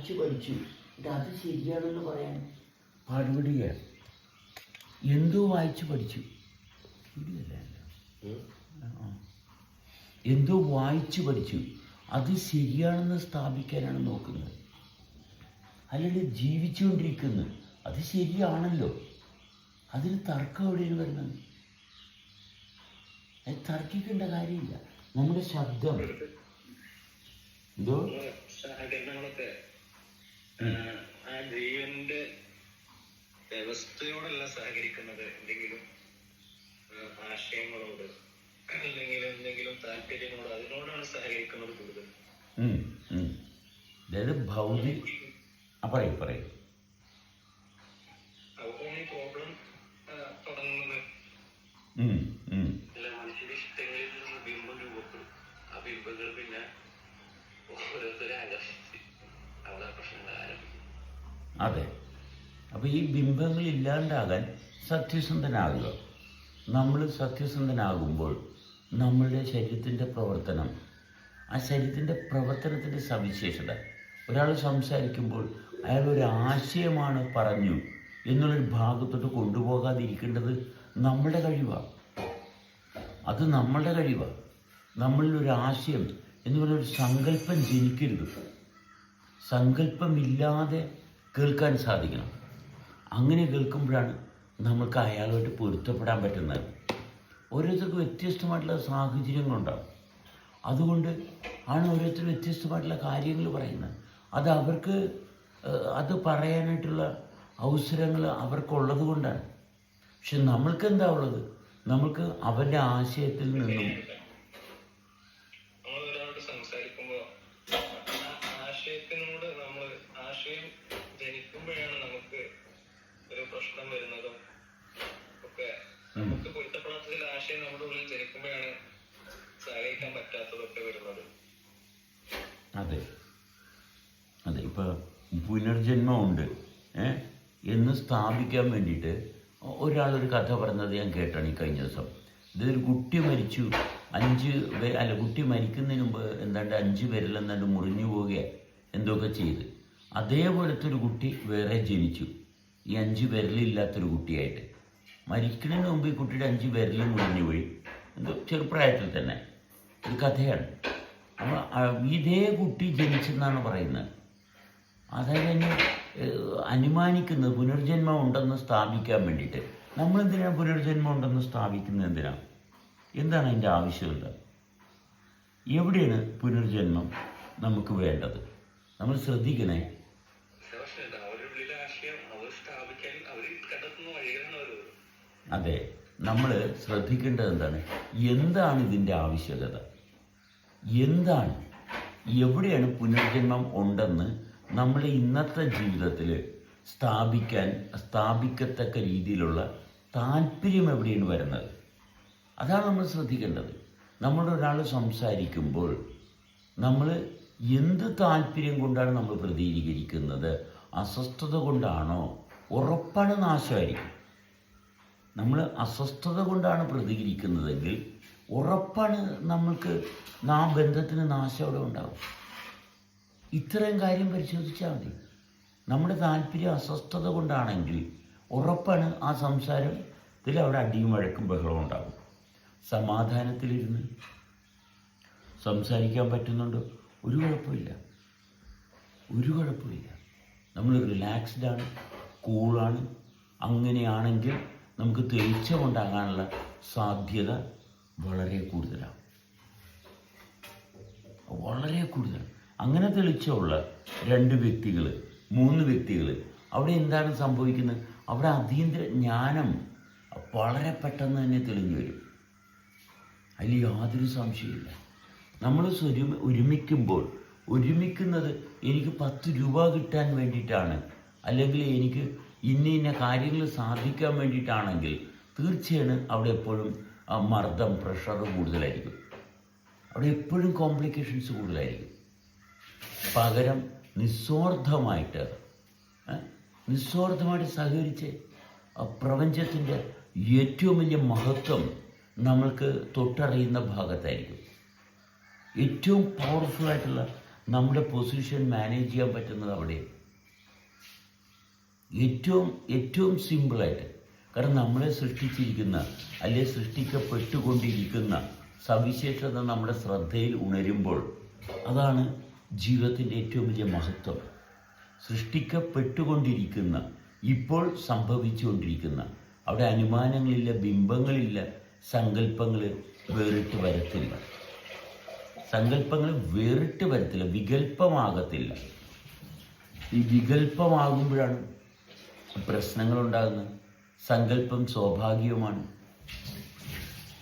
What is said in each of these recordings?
വായിച്ചു പഠിച്ചു. ഇത് അത് ശരിയാണെന്ന് പറയാൻ. പാടുപെടുകയാണ് എന്തോ വായിച്ചു പഠിച്ചു. എന്തോ വായിച്ചു പഠിച്ചു. അത് ശരിയാണെന്ന് സ്ഥാപിക്കാനാണ് നോക്കുന്നത്. അല്ലെങ്കിൽ ജീവിച്ചുകൊണ്ടിരിക്കുന്നു. അത് ശരിയാണല്ലോ. അതിന് തർക്കം എവിടെയാണ് വരുന്നത്? അത് തർക്കിക്കേണ്ട കാര്യമില്ല. നമ്മുടെ ശബ്ദം. എന്തോ? ആ, ജീവന്റെ വ്യവസ്ഥയോടല്ല സഹകരിക്കുന്നത്. എന്തെങ്കിലും ആശയങ്ങളോട് അല്ലെങ്കിൽ എന്തെങ്കിലും താല്പര്യങ്ങളോട് അതിനോടാണ് സഹകരിക്കുന്നത് കൂടുതൽ. അതായത് ഭൗതിക ആ പറയും പറയും. അവിടെയാണ് ഈ പ്രോബ്ലം തുടങ്ങുന്നത്. ഉം, ഉം. അല്ല മനുഷ്യന്റെ ഇഷ്ടങ്ങളിൽ നിന്ന് ബിംബം രൂപപ്പെടും. ആ ബിംബങ്ങൾ പിന്നെ ഓരോരുത്തരെ ആരംഭിക്കും അതെ അപ്പോൾ ഈ ബിംബങ്ങൾ ഇല്ലാണ്ടാകാൻ സത്യസന്ധനാകുക. നമ്മൾ സത്യസന്ധനാകുമ്പോൾ നമ്മളുടെ ശരീരത്തിന്റെ പ്രവർത്തനം ആ ശരീരത്തിന്റെ പ്രവർത്തനത്തിന്റെ സവിശേഷത ഒരാൾ സംസാരിക്കുമ്പോൾ അയാൾ ഒരു ആശയമാണ് പറഞ്ഞു എന്നുള്ളൊരു ഭാഗത്തോട്ട് കൊണ്ടുപോകാതിരിക്കേണ്ടത് നമ്മളുടെ കഴിവാണ് അത് നമ്മളുടെ കഴിവാണ് നമ്മളിൽ ഒരു ആശയം എന്ന് പറഞ്ഞൊരു സങ്കല്പം ജനിക്കരുത്. സങ്കല്പമില്ലാതെ കേൾക്കാൻ സാധിക്കണം. അങ്ങനെ കേൾക്കുമ്പോഴാണ് നമുക്ക് അയാളുമായിട്ട് പൊരുത്തപ്പെടാൻ പറ്റുന്നത്. ഓരോരുത്തർക്കും വ്യത്യസ്തമായിട്ടുള്ള സാഹചര്യങ്ങളുണ്ടാവും. അതുകൊണ്ട് ആണ് ഓരോരുത്തർ വ്യത്യസ്തമായിട്ടുള്ള കാര്യങ്ങൾ പറയുന്നത്. അത് അവർക്ക് അത് പറയാനായിട്ടുള്ള അവസരങ്ങൾ അവർക്കുള്ളത് കൊണ്ടാണ് പക്ഷെ നമ്മൾക്ക് എന്താ ഉള്ളത്? നമ്മൾക്ക് അവരുടെ ആശയത്തിൽ നിന്നും നമ്മൾ ഒരാളോട് സംസാരിക്കുമ്പോ ആ ആശയത്തിനോട് നമ്മൾ ആശയം ജനിക്കുമ്പോഴാണ് നമുക്ക് ഒരു പ്രശ്നം വരുന്നതും ഒക്കെ നമുക്ക് പൊരുത്തപ്പെടാത്ത ചില ആശയം നമ്മുടെ ഉള്ളിൽ ജനിക്കുമ്പോഴാണ് സഹകരിക്കാൻ പറ്റാത്തതൊക്കെ വരുന്നത് അതെ അതെ ഇപ്പോൾ പുനർജന്മമുണ്ട് ഏ എന്ന് സ്ഥാപിക്കാൻ വേണ്ടിയിട്ട് ഒരാളൊരു കഥ പറഞ്ഞത് ഞാൻ കേട്ടാണ് ഈ കഴിഞ്ഞ ദിവസം. ഇതൊരു കുട്ടി മരിച്ചു. അഞ്ച് അല്ല കുട്ടി മരിക്കുന്നതിന് മുമ്പ് എന്താണ്ട് അഞ്ച് പേരിൽ എന്താണ്ട് മുറിഞ്ഞു പോവുക എന്തൊക്കെ ചെയ്ത്. അതേപോലത്തെ ഒരു കുട്ടി വേറെ ജനിച്ചു. ഈ അഞ്ച് വിരലില്ലാത്തൊരു കുട്ടിയായിട്ട്. മരിക്കുന്നതിന് മുമ്പ് ഈ കുട്ടിയുടെ അഞ്ച് വിരലും മുറിഞ്ഞു പോയി. എന്തോ ചെറുപ്രായത്തിൽ തന്നെ. ഒരു കഥയാണ്. അപ്പോൾ ഇതേ കുട്ടി ജനിച്ചെന്നാണ് പറയുന്നത്. അതായത് അനുമാനിക്കുന്നത് പുനർജന്മം ഉണ്ടെന്ന് സ്ഥാപിക്കാൻ വേണ്ടിയിട്ട്. നമ്മളെന്തിനാണ് പുനർജന്മം ഉണ്ടെന്ന് സ്ഥാപിക്കുന്നത് എന്തിനാണ് എന്താണ് അതിന്റെ ആവശ്യമില്ല എവിടെയാണ് പുനർജന്മം നമുക്ക് വേണ്ടത്? നമ്മൾ ശ്രദ്ധിക്കണേ. അതെ നമ്മൾ ശ്രദ്ധിക്കേണ്ടത് എന്താണ്? എന്താണ് ഇതിന്റെ ആവശ്യകത? എന്താണ്? എവിടെയാണ് പുനർജന്മം ഉണ്ടെന്ന് നമ്മുടെ ഇന്നത്തെ ജീവിതത്തിൽ സ്ഥാപിക്കാൻ സ്ഥാപിക്കത്തക്ക രീതിയിലുള്ള താല്പര്യം എവിടെയാണ് വരുന്നത്? അതാണ് നമ്മൾ ശ്രദ്ധിക്കേണ്ടത്. നമ്മുടെ ഒരാൾ സംസാരിക്കുമ്പോൾ നമ്മൾ എന്ത് താല്പര്യം കൊണ്ടാണ് നമ്മൾ പ്രതികരിക്കുന്നത്? അസ്വസ്ഥത കൊണ്ടാണോ? ഉറപ്പാണ് നാശമായിരിക്കും. നമ്മൾ അസ്വസ്ഥത കൊണ്ടാണ് പ്രതികരിക്കുന്നതെങ്കിൽ ഉറപ്പാണ് നമ്മൾക്ക് ആ ബന്ധത്തിന് നാശം അവിടെ ഉണ്ടാവും. ഇത്രയും കാര്യം പരിശോധിച്ചാൽ മതി. നമ്മുടെ താല്പര്യം അസ്വസ്ഥത കൊണ്ടാണെങ്കിൽ ഉറപ്പാണ് ആ സംസാരത്തിൽ അവിടെ അടിയും വഴക്കും ബഹളവും ഉണ്ടാകും. സമാധാനത്തിലിരുന്ന് സംസാരിക്കാൻ പറ്റുന്നുണ്ടോ. ഒരു കുഴപ്പമില്ല. ഒരു കുഴപ്പമില്ല. നമ്മൾ റിലാക്സ്ഡ് ആണ് കൂളാണ് അങ്ങനെയാണെങ്കിൽ നമുക്ക് തെളിച്ചമുണ്ടാകാനുള്ള സാധ്യത വളരെ കൂടുതലാണ്. വളരെ കൂടുതൽ അങ്ങനെ തെളിച്ചമുള്ള രണ്ട് വ്യക്തികൾ മൂന്ന് വ്യക്തികൾ അവിടെ എന്താണ് സംഭവിക്കുന്നത്? അവിടെ അതീന്ദ്ര ജ്ഞാനം വളരെ പെട്ടെന്ന് തന്നെ തെളിഞ്ഞു വരും. അതിൽ യാതൊരു സംശയമില്ല നമ്മൾ സ്വരു ഒരുമിക്കുമ്പോൾ ഒരുമിക്കുന്നത് എനിക്ക് പത്ത് രൂപ കിട്ടാൻ വേണ്ടിയിട്ടാണ്. അല്ലെങ്കിൽ എനിക്ക് ഇന്ന ഇന്ന കാര്യങ്ങൾ സാധിക്കാൻ വേണ്ടിയിട്ടാണെങ്കിൽ തീർച്ചയാണ് അവിടെ എപ്പോഴും മർദ്ദം പ്രഷർ കൂടുതലായിരിക്കും. അവിടെ എപ്പോഴും കോംപ്ലിക്കേഷൻസ് കൂടുതലായിരിക്കും. പകരം നിസ്വാർത്ഥമായിട്ട് നിസ്വാർത്ഥമായിട്ട് സഹകരിച്ച് പ്രപഞ്ചത്തിന്റെ ഏറ്റവും വലിയ മഹത്വം നമ്മൾക്ക് തൊട്ടറിയുന്ന ഭാഗത്തായിരിക്കും. ഏറ്റവും പവർഫുൾ ആയിട്ടുള്ള നമ്മുടെ പൊസിഷൻ മാനേജ് ചെയ്യാൻ പറ്റുന്നത് അവിടെ. ഏറ്റവും ഏറ്റവും സിമ്പിളായിട്ട് കാരണം നമ്മളെ സൃഷ്ടിച്ചിരിക്കുന്ന അല്ലെ സൃഷ്ടിക്കപ്പെട്ടുകൊണ്ടിരിക്കുന്ന സവിശേഷത നമ്മുടെ ശ്രദ്ധയിൽ ഉണരുമ്പോൾ അതാണ് ജീവിതത്തിന്റെ ഏറ്റവും വലിയ മഹത്വം. സൃഷ്ടിക്കപ്പെട്ടുകൊണ്ടിരിക്കുന്ന ഇപ്പോൾ സംഭവിച്ചുകൊണ്ടിരിക്കുന്ന അവിടെ അനുമാനങ്ങളില്ല ബിംബങ്ങളില്ല സങ്കല്പങ്ങൾ വേറിട്ട് വരത്തില്ല. സങ്കല്പങ്ങൾ വേറിട്ട് വരത്തില്ല വികല്പമാകത്തില്ല. ഈ വികല്പമാകുമ്പോഴാണ് പ്രശ്നങ്ങളുണ്ടാകുന്നത്. സങ്കല്പം സ്വാഭാവികമാണ്.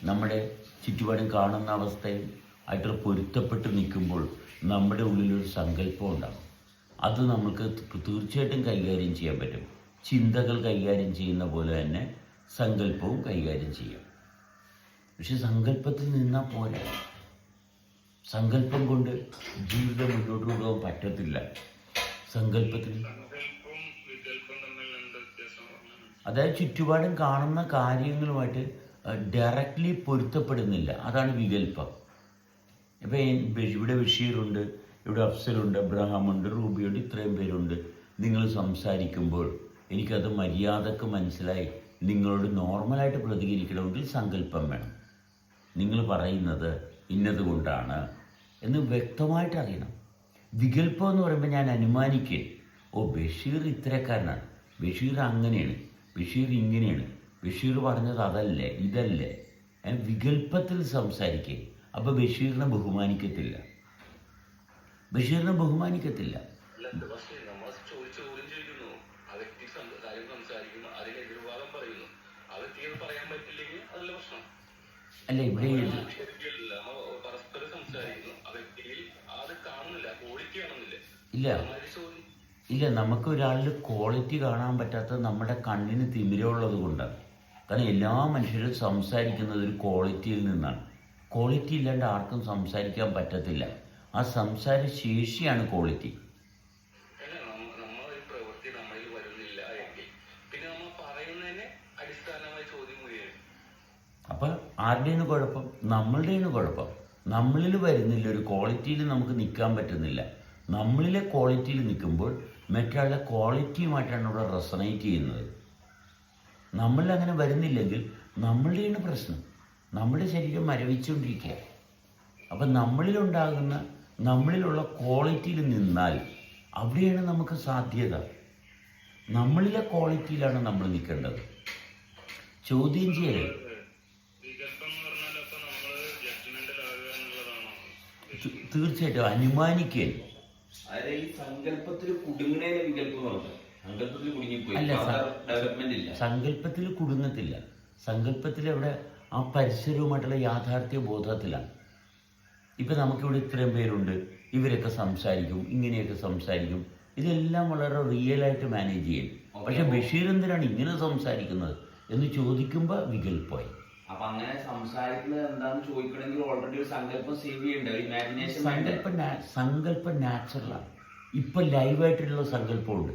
നമ്മുടെ ചുറ്റുപാടും കാണുന്ന അവസ്ഥയിൽ ആയിട്ട് പൊരുത്തപ്പെട്ട് നിൽക്കുമ്പോൾ നമ്മുടെ ഉള്ളിലൊരു സങ്കല്പം ഉണ്ടാകും അത് നമുക്ക് തീർച്ചയായിട്ടും കൈകാര്യം ചെയ്യാൻ പറ്റും. ചിന്തകൾ കൈകാര്യം ചെയ്യുന്ന പോലെ തന്നെ സങ്കല്പവും കൈകാര്യം ചെയ്യാം. പക്ഷെ സങ്കല്പത്തിൽ നിന്നാൽ പോരാ? സങ്കല്പം കൊണ്ട് ജീവിതം മുന്നോട്ട് കൊണ്ടുപോകാൻ പറ്റത്തില്ല. സങ്കല്പത്തിൽ അതായത് ചുറ്റുപാടും കാണുന്ന കാര്യങ്ങളുമായിട്ട് ഡയറക്റ്റ്ലി പൊരുത്തപ്പെടുന്നില്ല. അതാണ് വികല്പം. ഇപ്പം ഇവിടെ ബഷീറുണ്ട് ഇവിടെ അഫ്സലുണ്ട് അബ്രഹാമുണ്ട് റൂബിയുണ്ട് ഇത്രയും പേരുണ്ട്. നിങ്ങൾ സംസാരിക്കുമ്പോൾ എനിക്കത് മര്യാദയ്ക്ക് മനസ്സിലായി. നിങ്ങളോട് നോർമലായിട്ട് പ്രതികരിക്കണമെങ്കിൽ സങ്കല്പം വേണം. നിങ്ങൾ പറയുന്നത് ഇന്നതുകൊണ്ടാണ് എന്ന് വ്യക്തമായിട്ട് അറിയണം. വികല്പം എന്ന് പറയുമ്പോൾ ഞാൻ അനുമാനിക്കേ ഓ ബഷീർ ഇത്തരക്കാരനാണ്. ബഷീർ അങ്ങനെയാണ്. ബഷീർ ഇങ്ങനെയാണ്. ബഷീർ പറഞ്ഞത് അതല്ലേ ഇതല്ലേ. വികല്പത്തിൽ സംസാരിക്കേ. അപ്പോൾ ബഷീറിനെ ബഹുമാനിക്കത്തില്ല. ബഷീറിനെ ബഹുമാനിക്കത്തില്ല. അല്ല ഇവിടെ ഇല്ല. ഇല്ല നമുക്ക് ഒരാളിൽ ക്വാളിറ്റി കാണാൻ പറ്റാത്തത് നമ്മുടെ കണ്ണിന് തിമിരമുള്ളത് കൊണ്ടാണ്. കാരണം എല്ലാ മനുഷ്യരും സംസാരിക്കുന്നത് ഒരു ക്വാളിറ്റിയിൽ നിന്നാണ്. ക്വാളിറ്റി ഇല്ലാണ്ട് ആർക്കും സംസാരിക്കാൻ പറ്റത്തില്ല. ആ സംസാര ശേഷിയാണ് ക്വാളിറ്റി അപ്പം ആരുടെയാണ് കുഴപ്പം? നമ്മളുടെയാണ് കുഴപ്പം. നമ്മളിൽ വരുന്നില്ല ഒരു ക്വാളിറ്റിയിൽ നമുക്ക് നിൽക്കാൻ പറ്റുന്നില്ല. നമ്മളിലെ ക്വാളിറ്റിയിൽ നിൽക്കുമ്പോൾ മറ്റൊരാളുടെ ക്വാളിറ്റിയുമായിട്ടാണ് ഇവിടെ റെസണേറ്റ് ചെയ്യുന്നത്. നമ്മളിൽ അങ്ങനെ വരുന്നില്ലെങ്കിൽ നമ്മളുടെയാണ് പ്രശ്നം. നമ്മുടെ ശരീരം മരവിച്ചുകൊണ്ടിരിക്കുക അപ്പം നമ്മളിലുണ്ടാകുന്ന നമ്മളിലുള്ള ക്വാളിറ്റിയിൽ നിന്നാൽ അവിടെയാണ് നമുക്ക് സാധ്യത. നമ്മളിലെ ക്വാളിറ്റിയിലാണ് നമ്മൾ നിൽക്കേണ്ടത്. ചോദ്യം ചെയ്യൽ തീർച്ചയായിട്ടും അനുമാനിക്കൽ അല്ല, സങ്കല്പത്തിൽ കുടുങ്ങത്തില്ല. സങ്കല്പത്തിൽ അവിടെ ആ പരിസരവുമായിട്ടുള്ള യാഥാർത്ഥ്യ ബോധത്തിലാണ്. ഇപ്പം നമുക്കിവിടെ ഇത്രയും പേരുണ്ട്. ഇവരൊക്കെ സംസാരിക്കും ഇങ്ങനെയൊക്കെ സംസാരിക്കും. ഇതെല്ലാം വളരെ റിയലായിട്ട് മാനേജ് ചെയ്യും പക്ഷെ ബഷീർ എന്തിനാണ് ഇങ്ങനെ സംസാരിക്കുന്നത് എന്ന് ചോദിക്കുമ്പോൾ വികൽപ്പായി അപ്പൊ അങ്ങനെ സംസാരിക്കുന്നത് എന്താണെന്ന് ചോദിക്കണമെങ്കിൽ ഓൾറെഡി ഒരു സങ്കല്പം സേവ് ചെയ്യണ്ട? ഇമാജിനേഷൻ സങ്കല്പം സങ്കല്പം നാച്ചുറലാണ് ഇപ്പൊ ലൈവായിട്ടുള്ള സങ്കല്പമുണ്ട്.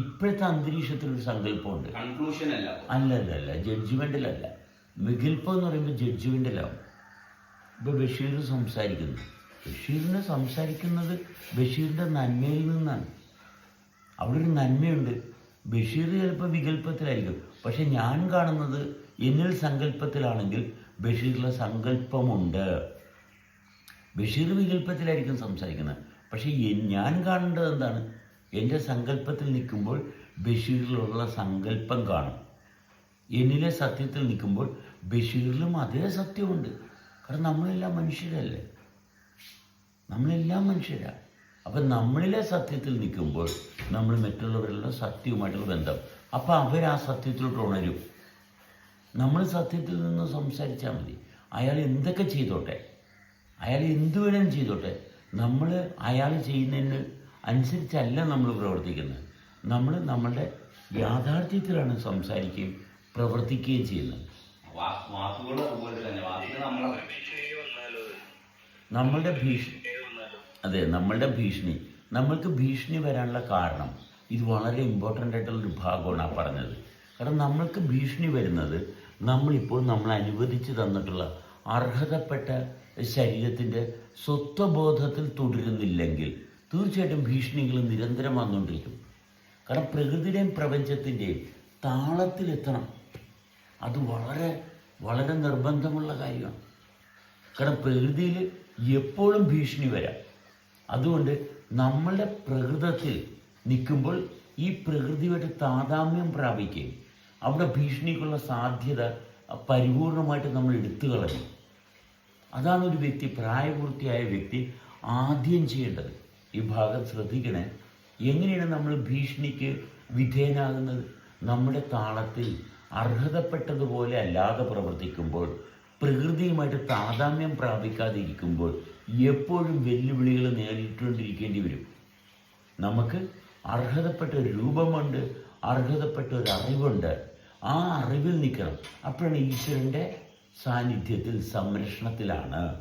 ഇപ്പോഴത്തെ അന്തരീക്ഷത്തിലൊരു സങ്കല്പമുണ്ട്. കൺക്ലൂഷൻ അല്ല. അല്ല അല്ല അല്ല വികല്പം എന്ന് പറയുമ്പോൾ ജഡ്ജ്മെന്റിലാവും ഇപ്പോൾ ബഷീർ സംസാരിക്കുന്നു. ബഷീറിനെ സംസാരിക്കുന്നത് ബഷീറിന്റെ നന്മയിൽ നിന്നാണ്. അവിടെ ഒരു നന്മയുണ്ട്. ബഷീർ ചിലപ്പോൾ വികല്പത്തിലായിരിക്കും പക്ഷെ ഞാൻ കാണുന്നത് എന്നിൽ സങ്കല്പത്തിലാണെങ്കിൽ ബഷീറിലെ സങ്കല്പമുണ്ട് ബഷീർ വികല്പത്തിലായിരിക്കും സംസാരിക്കുന്നത്. പക്ഷേ ഞാൻ കാണേണ്ടത് എന്താണ്? എന്റെ സങ്കല്പത്തിൽ നിൽക്കുമ്പോൾ ബഷീറിലുള്ള സങ്കല്പം കാണും. എന്നിലെ സത്യത്തിൽ നിൽക്കുമ്പോൾ ബഷീറിലും അതേ സത്യമുണ്ട്. കാരണം നമ്മളെല്ലാം മനുഷ്യരല്ലേ? നമ്മളെല്ലാം മനുഷ്യരാണ് അപ്പം നമ്മളിലെ സത്യത്തിൽ നിൽക്കുമ്പോൾ നമ്മൾ മറ്റുള്ളവരുടെ സത്യവുമായിട്ടുള്ള ബന്ധം. അപ്പം അവർ ആ സത്യത്തിലോട്ട് ഉണരും. നമ്മൾ സത്യത്തിൽ നിന്ന് സംസാരിച്ചാൽ മതി. അയാൾ എന്തൊക്കെ ചെയ്തോട്ടെ? അയാൾ എന്തു വേണേലും ചെയ്തോട്ടെ. നമ്മൾ അയാൾ ചെയ്യുന്നതിന് അനുസരിച്ചല്ല നമ്മൾ പ്രവർത്തിക്കുന്നത്. നമ്മൾ നമ്മളുടെ യാഥാർത്ഥ്യത്തിലാണ് സംസാരിക്കുകയും പ്രവർത്തിക്കുകയും ചെയ്യുന്നത് വന്നാലോ നമ്മളുടെ ഭീഷണി. അതെ നമ്മളുടെ ഭീഷണി. നമ്മൾക്ക് ഭീഷണി വരാനുള്ള കാരണം ഇത് വളരെ ഇമ്പോർട്ടന്റ് ആയിട്ടുള്ളൊരു ഭാഗമാണ് ആ പറഞ്ഞത്. കാരണം നമ്മൾക്ക് ഭീഷണി വരുന്നത് നമ്മളിപ്പോൾ നമ്മൾ അനുവദിച്ച് തന്നിട്ടുള്ള അർഹതപ്പെട്ട ശരീരത്തിന്റെ സ്വത്വബോധത്തിൽ തുടരുന്നില്ലെങ്കിൽ തീർച്ചയായിട്ടും ഭീഷണികൾ നിരന്തരം വന്നുകൊണ്ടിരിക്കും കാരണം പ്രകൃതിയുടെയും പ്രപഞ്ചത്തിന്റെയും താളത്തിലെത്തണം. അത് വളരെ വളരെ നിർബന്ധമുള്ള കാര്യമാണ്. കാരണം പ്രകൃതിയിൽ എപ്പോഴും ഭീഷണി വരാം. അതുകൊണ്ട് നമ്മളുടെ പ്രകൃതത്തിൽ നിൽക്കുമ്പോൾ ഈ പ്രകൃതിയുമായിട്ട് താതാമ്യം പ്രാപിക്കുകയും അവിടെ ഭീഷണിക്കുള്ള സാധ്യത പരിപൂർണമായിട്ട് നമ്മൾ എടുത്തു കളഞ്ഞു. അതാണ് ഒരു വ്യക്തി പ്രായപൂർത്തിയായ വ്യക്തി ആദ്യം ചെയ്യേണ്ടത്. ഈ ഭാഗം ശ്രദ്ധിക്കണേ. എങ്ങനെയാണ് നമ്മൾ ഭീഷണിക്ക് വിധേയനാകുന്നത്? നമ്മുടെ താളത്തിൽ അർഹതപ്പെട്ടതുപോലെ അല്ലാതെ പ്രവർത്തിക്കുമ്പോൾ പ്രകൃതിയുമായിട്ട് താതാമ്യം പ്രാപിക്കാതിരിക്കുമ്പോൾ എപ്പോഴും വെല്ലുവിളികൾ നേരിട്ടുകൊണ്ടിരിക്കേണ്ടി വരും. നമുക്ക് അർഹതപ്പെട്ട ഒരു രൂപമുണ്ട് അർഹതപ്പെട്ട ഒരു അറിവുണ്ട്. ആ അറിവിൽ നിൽക്കണം. അപ്പോഴാണ് ഈശ്വരന്റെ സാന്നിധ്യത്തിൽ സംരക്ഷണത്തിലാണ്.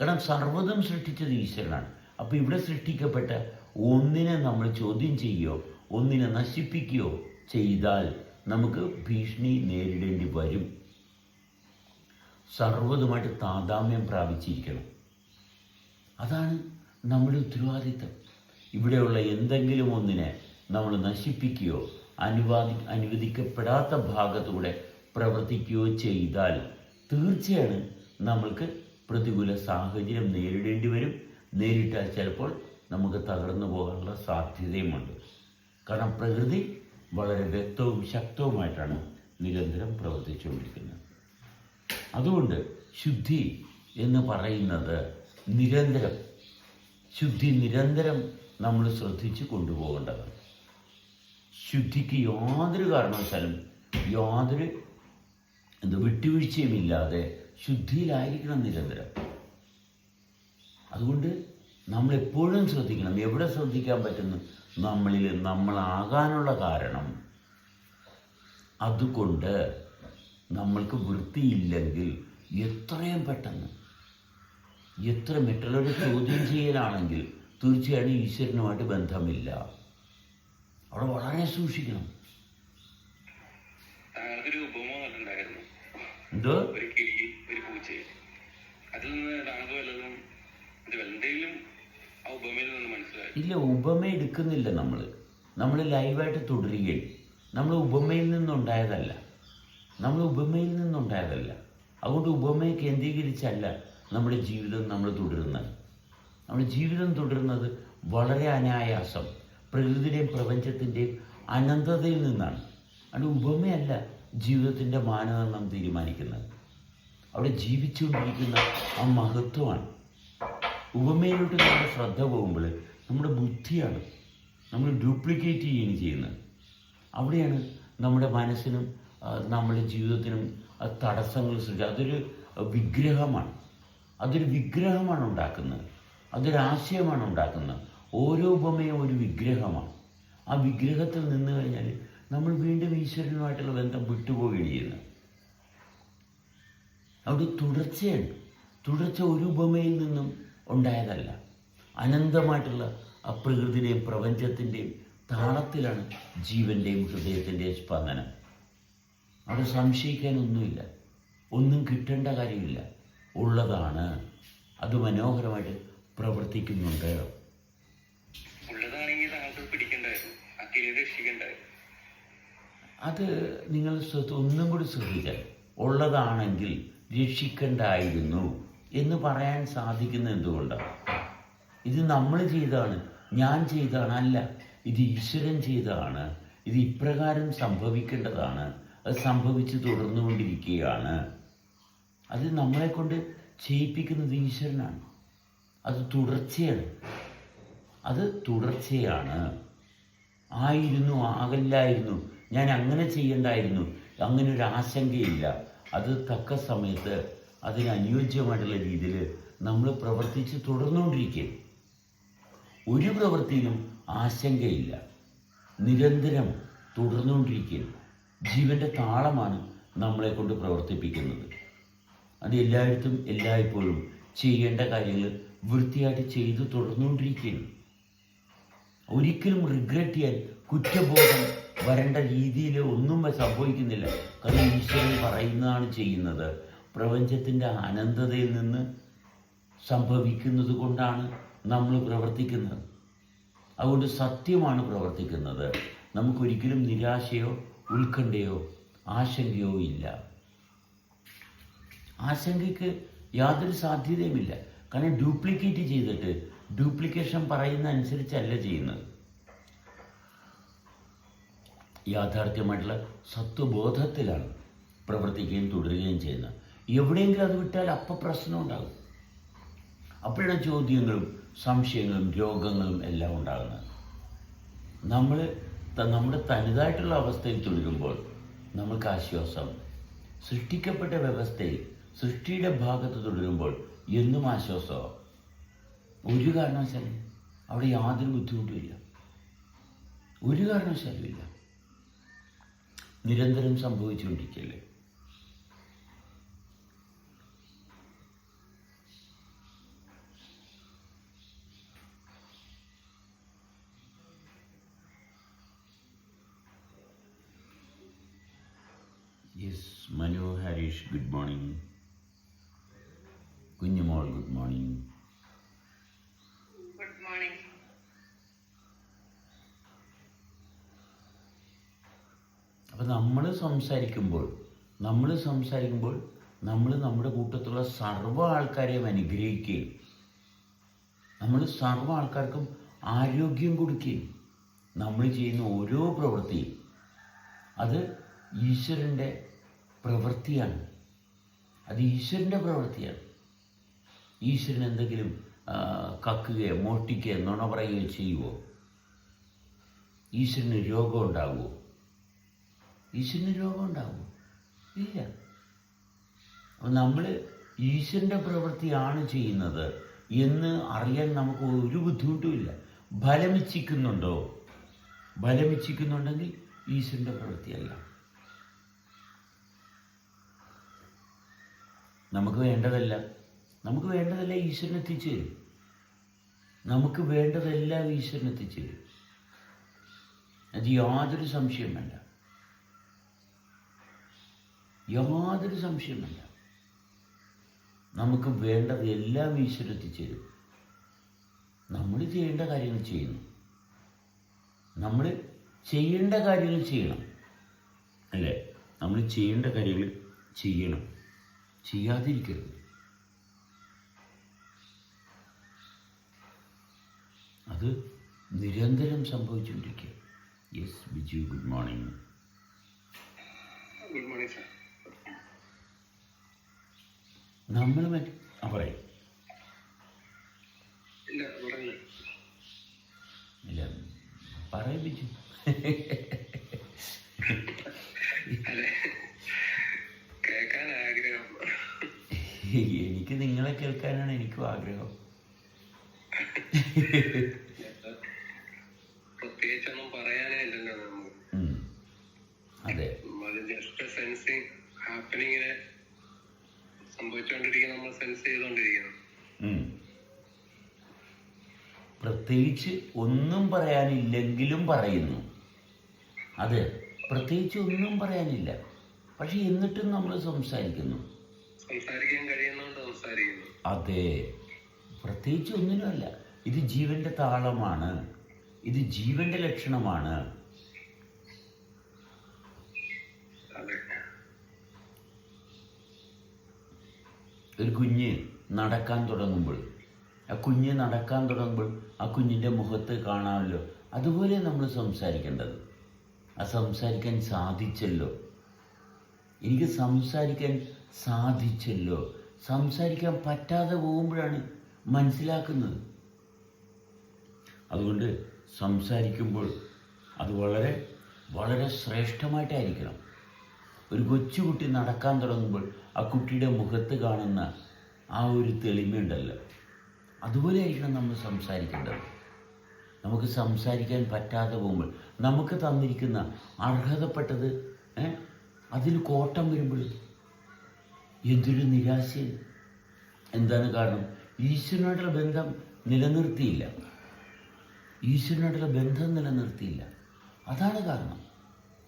കാരണം സർവതും സൃഷ്ടിച്ചത് ഈശ്വരനാണ്. അപ്പോൾ ഇവിടെ സൃഷ്ടിക്കപ്പെട്ട ഒന്നിനെ നമ്മൾ ചോദ്യം ചെയ്യുകയോ ഒന്നിനെ നശിപ്പിക്കുകയോ ചെയ്താൽ നമുക്ക് ഭീഷണി നേരിടേണ്ടി വരും. സർവതുമായിട്ട് താതാമ്യം പ്രാപിച്ചിരിക്കണം. അതാണ് നമ്മുടെ ഉത്തരവാദിത്തം. ഇവിടെയുള്ള എന്തെങ്കിലും ഒന്നിനെ നമ്മൾ നശിപ്പിക്കുകയോ അനുവാദി അനുവദിക്കപ്പെടാത്ത ഭാഗത്തൂടെ പ്രവർത്തിക്കുകയോ ചെയ്താൽ തീർച്ചയാണ് നമ്മൾക്ക് പ്രതികൂല സാഹചര്യം നേരിടേണ്ടി വരും. നേരിട്ടാൽ ചിലപ്പോൾ നമുക്ക് തകർന്നു പോകാനുള്ള സാധ്യതയുമുണ്ട്. കാരണം പ്രകൃതി വളരെ വ്യക്തവും ശക്തവുമായിട്ടാണ് നിരന്തരം പ്രവർത്തിച്ചുകൊണ്ടിരിക്കുന്നത്. അതുകൊണ്ട് ശുദ്ധി എന്ന് പറയുന്നത് നിരന്തരം ശുദ്ധി നിരന്തരം നമ്മൾ ശ്രദ്ധിച്ച് കൊണ്ടുപോകേണ്ടതാണ്. ശുദ്ധിക്ക് യാതൊരു കാരണവശാലും യാതൊരു എന്ത് വിട്ടുവീഴ്ചയുമില്ലാതെ ശുദ്ധിയിലായിരിക്കണം നിരന്തരം. അതുകൊണ്ട് നമ്മൾ എപ്പോഴും ശ്രദ്ധിക്കണം. എവിടെ ശ്രദ്ധിക്കാൻ പറ്റുന്നു? നമ്മളിൽ നമ്മളാകാനുള്ള കാരണം. അതുകൊണ്ട് നമ്മൾക്ക് വൃത്തിയില്ലെങ്കിൽ എത്രയും പെട്ടെന്ന് എത്ര മറ്റുള്ളവരെ ചോദ്യം ചെയ്യലാണെങ്കിൽ തീർച്ചയായും ഈശ്വരനുമായിട്ട് ബന്ധമില്ല. അവിടെ വളരെ സൂക്ഷിക്കണം. എന്തോ? അതിൽ നിന്ന് എന്തെങ്കിലും ഇല്ല ഉപമ എടുക്കുന്നില്ല നമ്മൾ നമ്മൾ ലൈവായിട്ട് തുടരുകയാണ്. നമ്മൾ ഉപമയിൽ നിന്നുണ്ടായതല്ല. നമ്മൾ ഉപമയിൽ നിന്നുണ്ടായതല്ല. അതുകൊണ്ട് ഉപമയെ കേന്ദ്രീകരിച്ചല്ല നമ്മുടെ ജീവിതം നമ്മൾ തുടരുന്നത്. നമ്മുടെ ജീവിതം തുടരുന്നത് വളരെ അനായാസം പ്രകൃതിയുടെയും പ്രപഞ്ചത്തിന്റെയും അനന്തതയിൽ നിന്നാണ്. അത് ഉപമയല്ല ജീവിതത്തിന്റെ മാനദണ്ഡം തീരുമാനിക്കുന്നത്. അവിടെ ജീവിച്ചുകൊണ്ടിരിക്കുന്ന ആ മഹത്വമാണ്. ഉപമയിലോട്ട് നമ്മുടെ ശ്രദ്ധ പോകുമ്പോൾ നമ്മുടെ ബുദ്ധിയാണ് നമ്മൾ ഡ്യൂപ്ലിക്കേറ്റ് ചെയ്യുകയാണ് ചെയ്യുന്നത്. അവിടെയാണ് നമ്മുടെ മനസ്സിനും നമ്മുടെ ജീവിതത്തിനും തടസ്സങ്ങൾ സൃഷ്ടിക്കുക അതൊരു വിഗ്രഹമാണ്. അതൊരു വിഗ്രഹമാണ് ഉണ്ടാക്കുന്നത്. അതൊരാശയമാണ് ഉണ്ടാക്കുന്നത്. ഓരോ ഉപമയും ഒരു വിഗ്രഹമാണ്. ആ വിഗ്രഹത്തിൽ നിന്ന് കഴിഞ്ഞാൽ നമ്മൾ വീണ്ടും ഈശ്വരനുമായിട്ടുള്ള ബന്ധം വിട്ടുപോവുകയാണ് ചെയ്യുന്നത്. അവിടെ തുടർച്ചയാണ് തുടർച്ച ഒരു ഉപമയിൽ നിന്നും ഉണ്ടായതല്ല. അനന്തമായിട്ടുള്ള ആ പ്രകൃതിയുടെയും പ്രപഞ്ചത്തിന്റെയും താളത്തിലാണ് ജീവന്റെയും ഹൃദയത്തിന്റെയും സ്പന്ദനം. അവിടെ സംശയിക്കാനൊന്നുമില്ല. ഒന്നും കിട്ടേണ്ട കാര്യമില്ല. ഉള്ളതാണ്. അത് മനോഹരമായിട്ട് പ്രവർത്തിക്കുന്നുണ്ട്. അത് നിങ്ങൾ ഒന്നും കൂടി ശ്രദ്ധിച്ചാൽ ഉള്ളതാണെങ്കിൽ രക്ഷിക്കണ്ടായിരുന്നു. എന്ന് പറയാൻ സാധിക്കുന്നത് എന്തുകൊണ്ടാണ്? ഇത് നമ്മൾ ചെയ്തതാണ് ഞാൻ ചെയ്തതാണ് അല്ല ഇത് ഈശ്വരൻ ചെയ്തതാണ് ഇത് ഇപ്രകാരം സംഭവിക്കേണ്ടതാണ് അത് സംഭവിച്ച് തുടർന്നുകൊണ്ടിരിക്കുകയാണ്. അത് നമ്മളെ കൊണ്ട് ചെയ്യിപ്പിക്കുന്നത് ഈശ്വരനാണ്. അത് തുടർച്ചയാണ്. അത് തുടർച്ചയാണ്. ആയിരുന്നു ആകല്ലായിരുന്നു ഞാൻ അങ്ങനെ ചെയ്യണ്ടായിരുന്നു അങ്ങനെ ഒരു ആശങ്കയില്ല അത് തക്ക സമയത്ത് അതിന് അനുയോജ്യമായിട്ടുള്ള രീതിയിൽ നമ്മൾ പ്രവർത്തിച്ച് തുടർന്നുകൊണ്ടിരിക്കും ഒരു പ്രവൃത്തിയിലും ആശങ്കയില്ല. നിരന്തരം തുടർന്നുകൊണ്ടിരിക്കുക. ജീവന്റെ താളമാണ് നമ്മളെ കൊണ്ട് പ്രവർത്തിപ്പിക്കുന്നത്. അത് എല്ലായിടത്തും എല്ലായ്പ്പോഴും ചെയ്യേണ്ട കാര്യങ്ങൾ വൃത്തിയായിട്ട് ചെയ്ത് തുടർന്നുകൊണ്ടിരിക്കുകയാണ് ഒരിക്കലും റിഗ്രറ്റ് ചെയ്യാൻ കുറ്റബോധം വരേണ്ട രീതിയിൽ ഒന്നും സംഭവിക്കുന്നില്ല. കാരണം ഈശ്വരൻ പറയുന്നതാണ് ചെയ്യുന്നത്. പ്രപഞ്ചത്തിന്റെ അനന്തതയിൽ നിന്ന് സംഭവിക്കുന്നത് കൊണ്ടാണ് നമ്മൾ പ്രവർത്തിക്കുന്നത്. അതുകൊണ്ട് സത്യമാണ് പ്രവർത്തിക്കുന്നത്. നമുക്കൊരിക്കലും നിരാശയോ ഉത്കണ്ഠയോ ആശങ്കയോ ഇല്ല. ആശങ്കയ്ക്ക് യാതൊരു സാധ്യതയുമില്ല. കാരണം ഡ്യൂപ്ലിക്കേറ്റ് ചെയ്തിട്ട് ഡ്യൂപ്ലിക്കേഷൻ പറയുന്ന അനുസരിച്ചല്ല ചെയ്യുന്നത്. യാഥാർത്ഥ്യമായിട്ടുള്ള സത്വബോധത്തിലാണ് പ്രവർത്തിക്കുകയും തുടരുകയും ചെയ്യുന്നത്. എവിടെയെങ്കിലും അത് വിട്ടാൽ അപ്പം പ്രശ്നം ഉണ്ടാകും. അപ്പോഴാണ് ചോദ്യങ്ങളും സംശയങ്ങളും രോഗങ്ങളും എല്ലാം ഉണ്ടാകുന്നത്. നമ്മൾ നമ്മുടെ തനതായിട്ടുള്ള അവസ്ഥയിൽ തുടരുമ്പോൾ നമുക്ക് ആശ്വാസം സൃഷ്ടിക്കപ്പെട്ട വ്യവസ്ഥയിൽ സൃഷ്ടിയുടെ ഭാഗത്ത് തുടരുമ്പോൾ എന്നും ആശ്വാസമോ ഒരു കാരണവശാലും അവിടെ യാതൊരു ബുദ്ധിമുട്ടുമില്ല ഒരു കാരണവശാലും ഇല്ല. നിരന്തരം സംഭവിച്ചുകൊണ്ടിരിക്കല്ലേ yes Manu Harish good morning Kunjumol good morning good morning അപ്പം നമ്മൾ സംസാരിക്കുമ്പോൾ നമ്മൾ സംസാരിക്കുമ്പോൾ നമ്മൾ നമ്മുടെ കൂട്ടത്തുള്ള സർവ ആൾക്കാരെയും അനുഗ്രഹിക്കുകയും നമ്മൾ സർവ ആൾക്കാർക്കും ആരോഗ്യം കൊടുക്കുകയും നമ്മൾ ചെയ്യുന്ന ഓരോ പ്രവൃത്തിയും അത് ഈശ്വരന്റെ പ്രവൃത്തിയാണ്. അത് ഈശ്വരന്റെ പ്രവൃത്തിയാണ്. ഈശ്വരൻ എന്തെങ്കിലും കക്കുകയോ മോഷ്ടിക്കുകയോ നുണ പറയുകയോ ചെയ്യുമോ ഈശ്വരന് രോഗം ഉണ്ടാകുമോ ഈശ്വരന് രോഗം ഉണ്ടാകുമോ ഇല്ല. അപ്പം നമ്മൾ ഈശ്വരന്റെ പ്രവൃത്തിയാണ് ചെയ്യുന്നത് എന്ന് അറിയാൻ നമുക്ക് ഒരു ബുദ്ധിമുട്ടുമില്ല ഫലമിച്ചിക്കുന്നുണ്ടോ ഫലമിച്ചിക്കുന്നുണ്ടെങ്കിൽ ഈശ്വരന്റെ പ്രവൃത്തിയല്ല. നമുക്ക് വേണ്ടതല്ല. നമുക്ക് വേണ്ടതല്ല ഈശ്വരൻ എത്തിച്ചു നമുക്ക് വേണ്ടതെല്ലാം ഈശ്വരൻ എത്തിച്ചു അത് യാതൊരു സംശയം വേണ്ട. യാതൊരു സംശയം വേണ്ട. നമുക്ക് വേണ്ടത് എല്ലാം ഈശ്വരൻ എത്തിച്ചേരും നമ്മൾ ചെയ്യേണ്ട കാര്യങ്ങൾ ചെയ്യുന്നു. നമ്മൾ ചെയ്യേണ്ട കാര്യങ്ങൾ ചെയ്യണം. അല്ലേ? നമ്മൾ ചെയ്യേണ്ട കാര്യങ്ങൾ ചെയ്യണം. ചെയ്യാതിരിക്കരുത്. അത് നിരന്തരം സംഭവിച്ചുകൊണ്ടിരിക്കുക. Yes Biju good morning good morning sir നമ്മൾ മറ്റേ ആ പറയും. ഇല്ല പറഞ്ഞു. ഇല്ല കേൾക്കാനാണ് എനിക്കും ആഗ്രഹം. പ്രത്യേകിച്ചൊന്നും പറയാനേ ഇല്ലല്ലോ അതെ. അത് ജസ്റ്റ് സെൻസിങ് ഹാപ്പനിങ്ങിനെ സംഭവിച്ചുകൊണ്ടിരിക്കുന്ന നമ്മൾ സെൻസ് ചെയ്തുകൊണ്ടിരിക്കുന്നു. പ്രത്യേകിച്ച് ഒന്നും പറയാനില്ലെങ്കിലും പറയുന്നു. അതെ. പ്രത്യേകിച്ച് ഒന്നും പറയാനില്ല. പക്ഷെ എന്നിട്ടും നമ്മൾ സംസാരിക്കുന്നു. അതെ. പ്രത്യേകിച്ച് ഒന്നിനുമല്ല. ഇത് ജീവന്റെ താളമാണ്. ഇത് ജീവന്റെ ലക്ഷണമാണ്. ഒരു കുഞ്ഞ് നടക്കാൻ തുടങ്ങുമ്പോൾ ആ കുഞ്ഞ് നടക്കാൻ തുടങ്ങുമ്പോൾ ആ കുഞ്ഞിന്റെ മുഖത്ത് കാണാമല്ലോ. അതുപോലെ നമ്മൾ സംസാരിക്കേണ്ടത്. ആ സംസാരിക്കാൻ സാധിച്ചല്ലോ. എനിക്ക് സംസാരിക്കാൻ സാധിച്ചല്ലോ. സംസാരിക്കാൻ പറ്റാതെ പോകുമ്പോഴാണ് മനസ്സിലാക്കുന്നത്. അതുകൊണ്ട് സംസാരിക്കുമ്പോൾ അത് വളരെ വളരെ ശ്രേഷ്ഠമായിട്ടായിരിക്കണം. ഒരു കൊച്ചുകുട്ടി നടക്കാൻ തുടങ്ങുമ്പോൾ ആ കുട്ടിയുടെ മുഖത്ത് കാണുന്ന ആ ഒരു തെളിമയുണ്ടല്ലോ. അതുപോലെ ആയിരിക്കണം നമ്മൾ സംസാരിക്കേണ്ടത്. നമുക്ക് സംസാരിക്കാൻ പറ്റാതെ പോകുമ്പോൾ നമുക്ക് തന്നിരിക്കുന്ന അർഹതപ്പെട്ടത് അതിൽ കോട്ടം വരുമ്പോൾ എന്തൊരു നിരാശ. എന്താണ് കാരണം? ഈശ്വരനായിട്ടുള്ള ബന്ധം നിലനിർത്തിയില്ല. ഈശ്വരനായിട്ടുള്ള ബന്ധം നിലനിർത്തിയില്ല. അതാണ് കാരണം.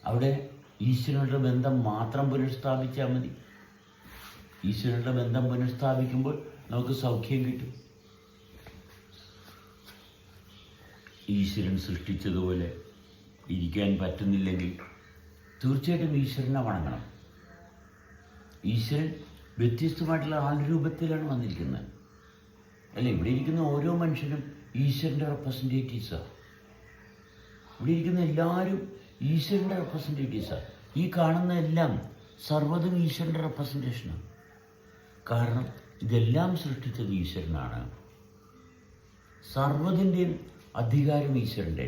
അവിടെ ഈശ്വരനായിട്ടുള്ള ബന്ധം മാത്രം പുനഃസ്ഥാപിച്ചാൽ മതി. ഈശ്വരന്റെ ബന്ധം പുനഃസ്ഥാപിക്കുമ്പോൾ നമുക്ക് സൗഖ്യം കിട്ടും. ഈശ്വരൻ സൃഷ്ടിച്ചതുപോലെ ഇരിക്കാൻ പറ്റുന്നില്ലെങ്കിൽ തീർച്ചയായിട്ടും ഈശ്വരനെ വണങ്ങണം. ഈശ്വരൻ വ്യത്യസ്തമായിട്ടുള്ള ആൾരൂപത്തിലാണ് വന്നിരിക്കുന്നത്. അല്ല ഇവിടെ ഇരിക്കുന്ന ഓരോ മനുഷ്യനും ഈശ്വരന്റെ റെപ്രസെന്റേറ്റീവ്സാണ് ഇവിടെ ഇരിക്കുന്ന എല്ലാവരും ഈശ്വരന്റെ റെപ്രസെന്റേറ്റീവ്സാണ് ഈ കാണുന്ന എല്ലാം സർവതും ഈശ്വരന്റെ റെപ്രസെന്റേഷനാണ് കാരണം ഇതെല്ലാം സൃഷ്ടിച്ചത് ഈശ്വരനാണ്. സർവതിന്റെയും അധികാരം ഈശ്വരന്റെ